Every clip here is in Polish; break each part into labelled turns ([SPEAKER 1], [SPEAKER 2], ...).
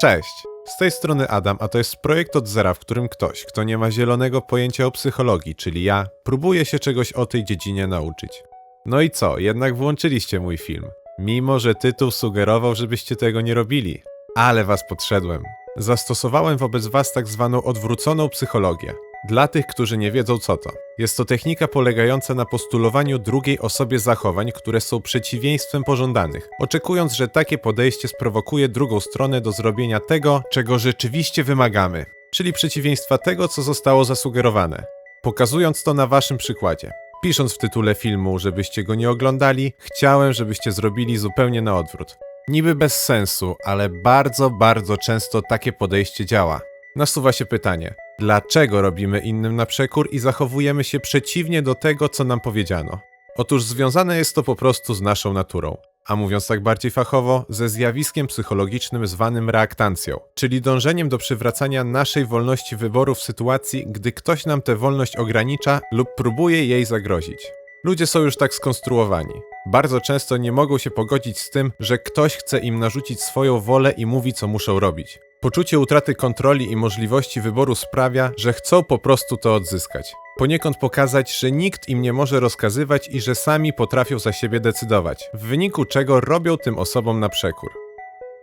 [SPEAKER 1] Cześć! Z tej strony Adam, a to jest projekt od zera, w którym ktoś, kto nie ma zielonego pojęcia o psychologii, czyli ja, próbuje się czegoś o tej dziedzinie nauczyć. No i co, jednak włączyliście mój film. Mimo, że tytuł sugerował, żebyście tego nie robili. Ale was podszedłem. Zastosowałem wobec was tak zwaną odwróconą psychologię. Dla tych, którzy nie wiedzą co to. Jest to technika polegająca na postulowaniu drugiej osobie zachowań, które są przeciwieństwem pożądanych, oczekując, że takie podejście sprowokuje drugą stronę do zrobienia tego, czego rzeczywiście wymagamy, czyli przeciwieństwa tego, co zostało zasugerowane. Pokazując to na waszym przykładzie. Pisząc w tytule filmu, żebyście go nie oglądali, chciałem, żebyście zrobili zupełnie na odwrót. Niby bez sensu, ale bardzo, bardzo często takie podejście działa. Nasuwa się pytanie, dlaczego robimy innym na przekór i zachowujemy się przeciwnie do tego, co nam powiedziano? Otóż związane jest to po prostu z naszą naturą. A mówiąc tak bardziej fachowo, ze zjawiskiem psychologicznym zwanym reaktancją, czyli dążeniem do przywracania naszej wolności wyboru w sytuacji, gdy ktoś nam tę wolność ogranicza lub próbuje jej zagrozić. Ludzie są już tak skonstruowani. Bardzo często nie mogą się pogodzić z tym, że ktoś chce im narzucić swoją wolę i mówi, co muszą robić. Poczucie utraty kontroli i możliwości wyboru sprawia, że chcą po prostu to odzyskać. Poniekąd pokazać, że nikt im nie może rozkazywać i że sami potrafią za siebie decydować, w wyniku czego robią tym osobom na przekór.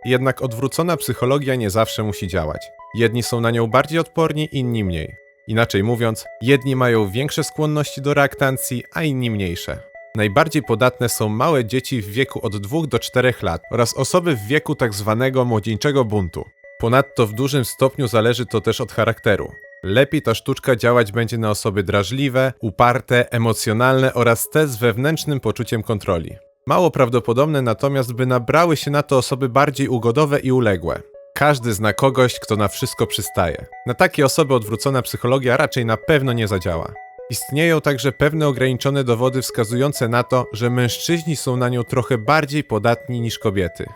[SPEAKER 1] Jednak odwrócona psychologia nie zawsze musi działać. Jedni są na nią bardziej odporni, inni mniej. Inaczej mówiąc, jedni mają większe skłonności do reaktancji, a inni mniejsze. Najbardziej podatne są małe dzieci w wieku od 2 do 4 lat oraz osoby w wieku tak zwanego młodzieńczego buntu. Ponadto w dużym stopniu zależy to też od charakteru. Lepiej ta sztuczka działać będzie na osoby drażliwe, uparte, emocjonalne oraz te z wewnętrznym poczuciem kontroli. Mało prawdopodobne natomiast, by nabrały się na to osoby bardziej ugodowe i uległe. Każdy zna kogoś, kto na wszystko przystaje. Na takie osoby odwrócona psychologia raczej na pewno nie zadziała. Istnieją także pewne ograniczone dowody wskazujące na to, że mężczyźni są na nią trochę bardziej podatni niż kobiety.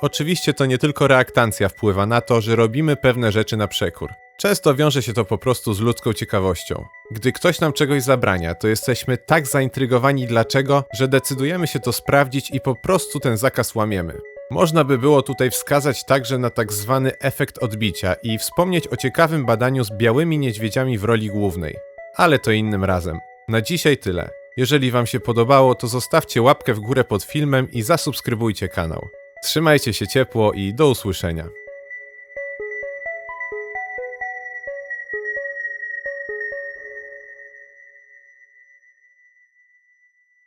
[SPEAKER 1] Oczywiście to nie tylko reaktancja wpływa na to, że robimy pewne rzeczy na przekór. Często wiąże się to po prostu z ludzką ciekawością. Gdy ktoś nam czegoś zabrania, to jesteśmy tak zaintrygowani dlaczego, że decydujemy się to sprawdzić i po prostu ten zakaz łamiemy. Można by było tutaj wskazać także na tak zwany efekt odbicia i wspomnieć o ciekawym badaniu z białymi niedźwiedziami w roli głównej. Ale to innym razem. Na dzisiaj tyle. Jeżeli Wam się podobało, to zostawcie łapkę w górę pod filmem i zasubskrybujcie kanał. Trzymajcie się ciepło i do usłyszenia.